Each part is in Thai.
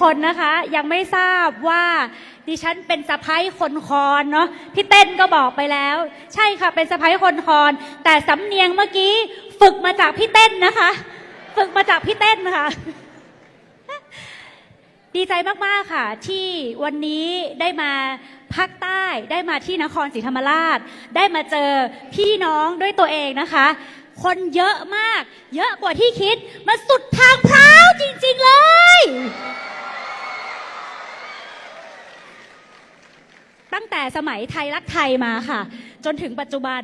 คนะคะ ยังไม่ทราบว่าดิฉันเป็นสะพ้ายคนคอนเนาะพี่เต้นก็บอกไปแล้ว ใช่ค่ะเป็นสะพ้ายคนคอน แต่สำเนียงเมื่อกี้ฝึกมาจากพี่เต้นนะคะ ฝึกมาจากพี่เต้นค่ะ ดีใจมากๆค่ะ ที่วันนี้ได้มาภาคใต้ได้มาที่นครศรีธรรมราช ได้มาเจอพี่น้องด้วยตัวเองนะคะ คนเยอะมาก เยอะกว่าที่คิด มาสุดทางพร้าวจริง ๆ เลย ตั้งแต่สมัยไทยรักไทยมาค่ะ จนถึงปัจจุบัน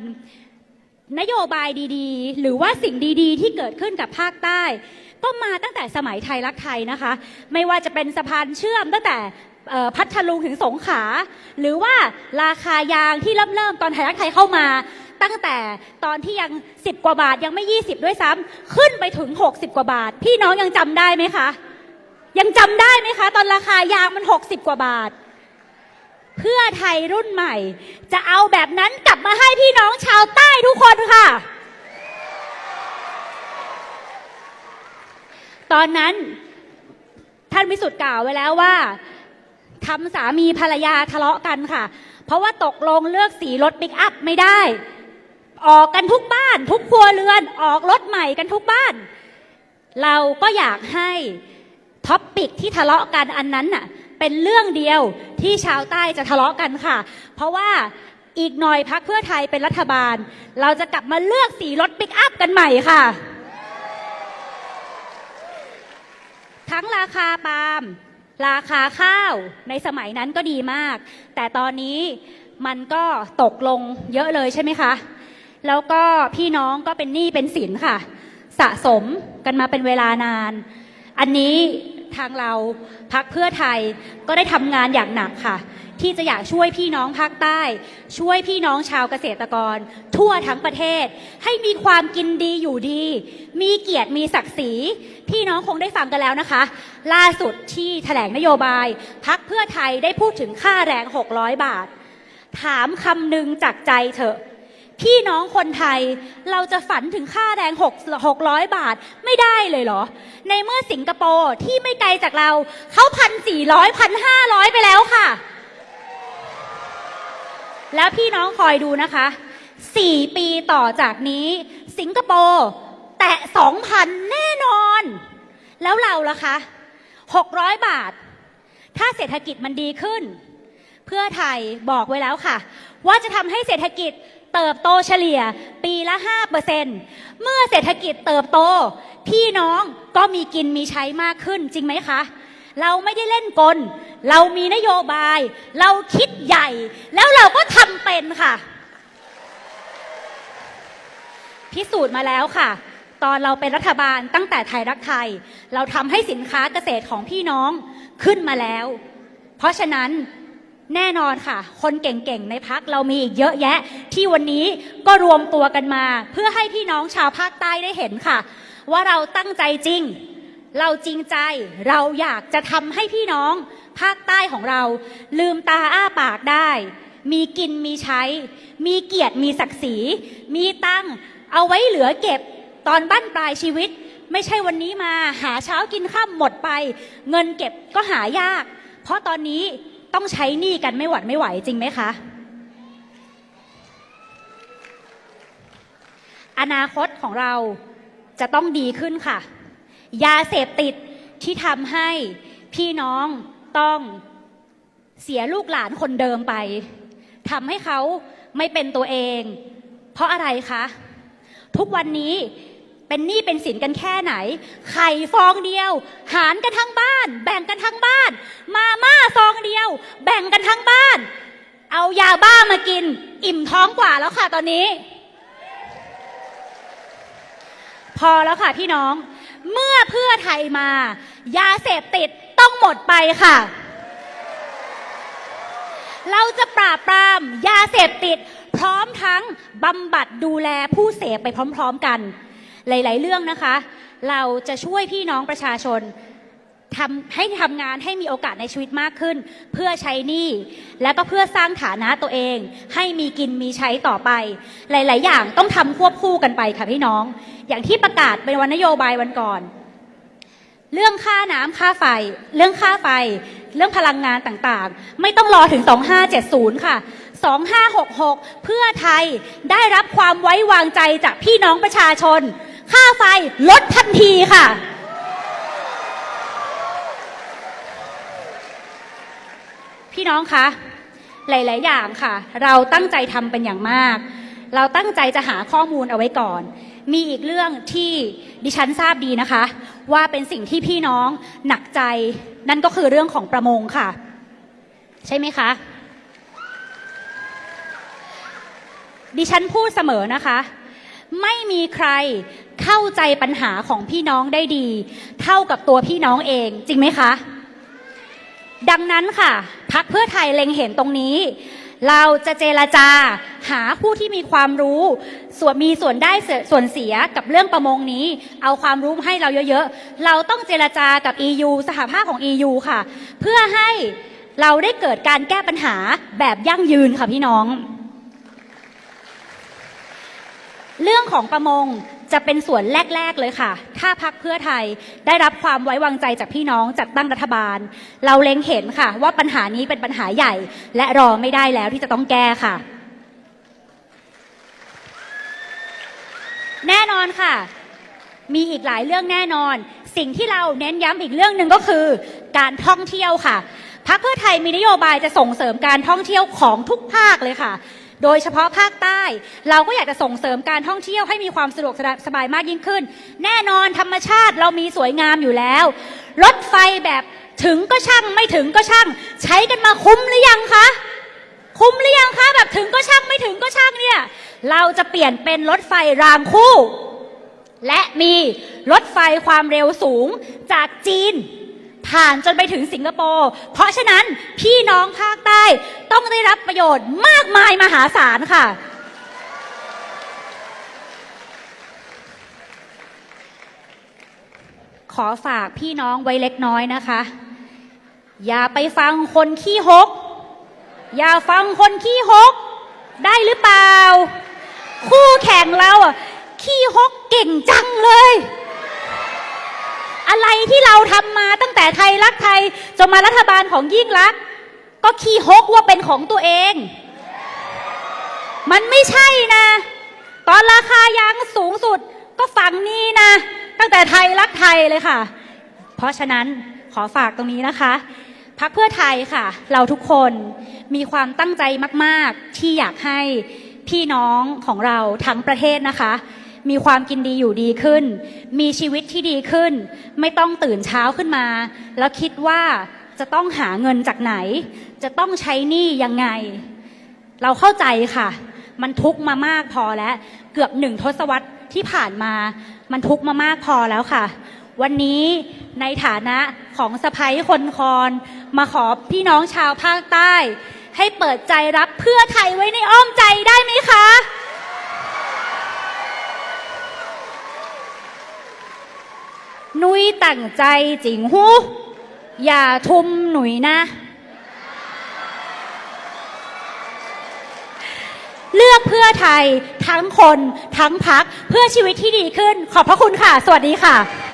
นโยบายดีๆ หรือว่าสิ่งดีๆ ที่เกิดขึ้นกับภาคใต้ ก็มาตั้งแต่สมัยไทยรักไทยนะคะ ไม่ว่าจะเป็นสะพานเชื่อมตั้งแต่พัทลุงถึงสงขลาหรือว่าราคายางที่เริ่มเริ่มตอนไทยรักไทยเข้ามา ตั้งแต่ตอนที่ยัง 10 กว่าบาทยังไม่ 20 ด้วยซ้ำขึ้นไปถึง 60 กว่าบาท พี่น้องยังจำได้ไหมคะ ยังจำได้ไหมคะ ตอนราคายางมัน 60 กว่าบาท เพื่อไทยรุ่นใหม่ จะเอาแบบนั้นกลับมาให้พี่น้องชาวใต้ทุกคนค่ะ ตอนนั้นท่านวิสุทธ์กล่าวไว้แล้วว่าทำสามีภรรยาทะเลาะกันค่ะ เพราะว่าตกลงเลือกสีรถปิกอัพไม่ได้ ออกกันทุกบ้าน ทุกครัวเรือนออกรถใหม่กันทุกบ้าน เราก็อยากให้ท็อปปิกที่ทะเลาะกันอันนั้นน่ะ เป็นเรื่องเดียวที่ชาวใต้จะทะเลาะกันค่ะ เพราะว่าอีกหน่อยพักเพื่อไทยเป็นรัฐบาล เราจะกลับมาเลือกสีรถปิกอัพกันใหม่ค่ะ ทั้งราคาปาล์มราคาข้าวในสมัยนั้นก็ดีมาก แต่ตอนนี้มันก็ตกลงเยอะเลยใช่ไหมคะ แล้วก็พี่น้องก็เป็นหนี้เป็นสินค่ะ สะสมกันมาเป็นเวลานาน อันนี้ ทางเราพักเพื่อไทยก็ได้ทำงานอย่างหนักค่ะ ที่จะอยากช่วยพี่น้องภาคใต้ ช่วยพี่น้องชาวเกษตรกร ทั่วทั้งประเทศ ให้มีความกินดีอยู่ดี มีเกียรติมีศักดิ์ศรี พี่น้องคงได้ฟังกันแล้วนะคะ ล่าสุดที่แถลงนโยบาย พักเพื่อไทยได้พูดถึงค่าแรง 600 บาท ถามคำหนึ่งจากใจเถอะ พี่น้องคนไทย เราจะฝันถึงค่าแรง6 600 บาทไม่ได้เลยเหรอ ในเมื่อสิงคโปร์ที่ไม่ไกลจากเราเขาพันสี่ร้อยพันห้าร้อยไปแล้วค่ะ แล้วพี่น้องคอยดูนะคะ4ปีต่อจากนี้ สิงคโปร์แตะ2,000แน่นอน แล้วเราล่ะคะ600บาท ถ้าเศรษฐกิจมันดีขึ้น เพื่อไทยบอกไว้แล้วค่ะ ว่าจะทำให้เศรษฐกิจ เติบโตเฉลี่ยปีละ 5%เมื่อเศรษฐกิจเติบโต พี่น้องก็มีกินมีใช้มากขึ้นจริงไหมคะ เราไม่ได้เล่นกล เรามีนโยบาย เราคิดใหญ่ แล้วเราก็ทำเป็นค่ะ พิสูจน์มาแล้วค่ะ ตอนเราเป็นรัฐบาลตั้งแต่ไทยรักไทย เราทำให้สินค้าเกษตรของพี่น้องขึ้นมาแล้ว เพราะฉะนั้น แน่นอนค่ะ คนเก่งๆ ในพักเรามีอีกเยอะแยะ ที่วันนี้ก็รวมตัวกันมา เพื่อให้พี่น้องชาวภาคใต้ได้เห็นค่ะ ว่าเราตั้งใจจริง เราจริงใจเราอยากจะทำให้พี่น้อง ภาคใต้ของเรา ลืมตาอ้าปากได้ มีกินมีใช้ มีเกียรติมีศักดิ์ศรี มีตั้งเอาไว้เหลือเก็บตอนบั้นปลายชีวิต ไม่ใช่วันนี้มาหาเช้ากินข้ามหมดไป เงินเก็บก็หายาก เพราะตอนนี้ ต้องใช้หนี้กันไม่หวัดไม่ไหวจริงไหมคะ อนาคตของเราจะต้องดีขึ้นค่ะ ยาเสพติดที่ทำให้พี่น้องต้องเสียลูกหลานคนเดิมไปทำให้เขาไม่เป็นตัวเอง เพราะอะไรคะ ทุกวันนี้ เป็นหนี้เป็นสินกันแค่ไหน ไข่ฟองเดียว หารกันทั้งบ้าน แบ่งกันทั้งบ้าน มาม่าซองเดียว แบ่งกันทั้งบ้าน เอายาบ้ามากิน อิ่มท้องกว่าแล้วค่ะตอนนี้ พอแล้วค่ะพี่น้อง เมื่อเพื่อไทยมา ยาเสพติดต้องหมดไปค่ะ เราจะปราบปรามยาเสพติด พร้อมทั้งบำบัดดูแลผู้เสพไปพร้อม ๆกัน หลาย ๆ เรื่องนะคะ เราจะช่วยพี่น้องประชาชนทำให้ทำงานให้มีโอกาสในชีวิตมากขึ้น เพื่อใช้หนี้และก็เพื่อสร้างฐานะตัวเอง ให้มีกินมีใช้ต่อไป หลาย ๆ อย่างต้องทำควบคู่กันไปค่ะพี่น้อง อย่างที่ประกาศเป็นวันนโยบายวันก่อน เรื่องค่าน้ำค่าไฟ เรื่องค่าไฟ เรื่องพลังงานต่างๆ ไม่ต้องรอถึง 2570 ค่ะ 2566 เพื่อไทยได้รับความไว้วางใจจากพี่น้องประชาชน ค่าไฟลดทันทีค่ะ พี่น้องคะหลาย ๆ อย่างค่ะ เราตั้งใจทำเป็นอย่างมาก เราตั้งใจจะหาข้อมูลเอาไว้ก่อน มีอีกเรื่องที่ดิฉันทราบดีนะคะ ว่าเป็นสิ่งที่พี่น้องหนักใจ นั่นก็คือเรื่องของประมงค่ะ ใช่ไหมคะ ดิฉันพูดเสมอนะคะ ไม่มีใคร เข้าใจปัญหาของพี่น้องได้ดี เท่ากับตัวพี่น้องเอง จริงไหมคะ ดังนั้นค่ะพักเพื่อไทยเล็งเห็นตรงนี้ เราจะเจรจาหาผู้ที่มีความรู้ ส่วนมีส่วนได้ส่วนเสียกับเรื่องประมงนี้ เอาความรู้ให้เราเยอะๆ เราต้องเจรจากับ EU สหภาพของ EU ค่ะ เพื่อให้เราได้เกิดการแก้ปัญหาแบบยั่งยืนค่ะพี่น้อง เรื่องของประมง จะเป็นส่วนแรก ๆเลยค่ะ ถ้าพักเพื่อไทยได้รับความไว้วางใจจากพี่น้องจัดตั้งรัฐบาล เราเล็งเห็นค่ะ ว่าปัญหานี้เป็นปัญหาใหญ่ และรอไม่ได้แล้วที่จะต้องแก้ค่ะ แน่นอนค่ะ มีอีกหลายเรื่องแน่นอน สิ่งที่เราเน้นย้ำอีกเรื่องหนึ่งก็คือ การท่องเที่ยวค่ะพรรคเพื่อไทยมีนโยบายจะส่งเสริมการท่องเที่ยวของทุกภาคเลยค่ะ โดยเฉพาะภาคใต้ เราก็อยากจะส่งเสริมการท่องเที่ยวให้มีความสะดวกสบายมากยิ่งขึ้น แน่นอนธรรมชาติเรามีสวยงามอยู่แล้ว รถไฟแบบถึงก็ช่างไม่ถึงก็ช่าง ใช้กันมาคุ้มหรือยังคะ คุ้มหรือยังคะ แบบถึงก็ช่างไม่ถึงก็ช่างเนี่ย เราจะเปลี่ยนเป็นรถไฟรางคู่ และมีรถไฟความเร็วสูงจากจีน ผ่านจนไปถึงสิงคโปร์ เพราะฉะนั้นพี่น้องภาคใต้ต้องได้รับประโยชน์มากมายมหาศาลค่ะ ขอฝากพี่น้องไว้เล็กน้อยนะคะ อย่าไปฟังคนขี้หก อย่าฟังคนขี้หก ได้หรือเปล่า คู่แข่งเราอะขี้หกเก่งจังเลย อะไรที่เราทำมาตั้งแต่ไทยรักไทยจนมารัฐบาลของยิ่งรัก ก็ขี้หกว่าเป็นของตัวเอง มันไม่ใช่นะ ตอนราคายางสูงสุดก็ฝั่งนี้นะ ตั้งแต่ไทยรักไทยเลยค่ะ เพราะฉะนั้นขอฝากตรงนี้นะคะพักเพื่อไทยค่ะ เราทุกคนมีความตั้งใจมาก ๆ ที่อยากให้พี่น้องของเราทั้งประเทศนะคะ มีความกินดีอยู่ดีขึ้น มีชีวิตที่ดีขึ้น ไม่ต้องตื่นเช้าขึ้นมา แล้วคิดว่าจะต้องหาเงินจากไหน จะต้องใช้หนี้ยังไง เราเข้าใจค่ะ มันทุกมามากพอแล้ว เกือบหนึ่งทศวรรษที่ผ่านมา มันทุกมามากพอแล้วค่ะ วันนี้ในฐานะของสะพ้ยคนคอนมาขอพี่น้องชาวภาคใต้ ให้เปิดใจรับเพื่อไทยไว้ในอ้อมใจได้ไหมคะ หนุยตั้งใจจริงหู อย่าทุ่มหนุยนะ เลือกเพื่อไทยทั้งคนทั้งพักเพื่อชีวิตที่ดีขึ้น ขอบพระคุณค่ะ สวัสดีค่ะ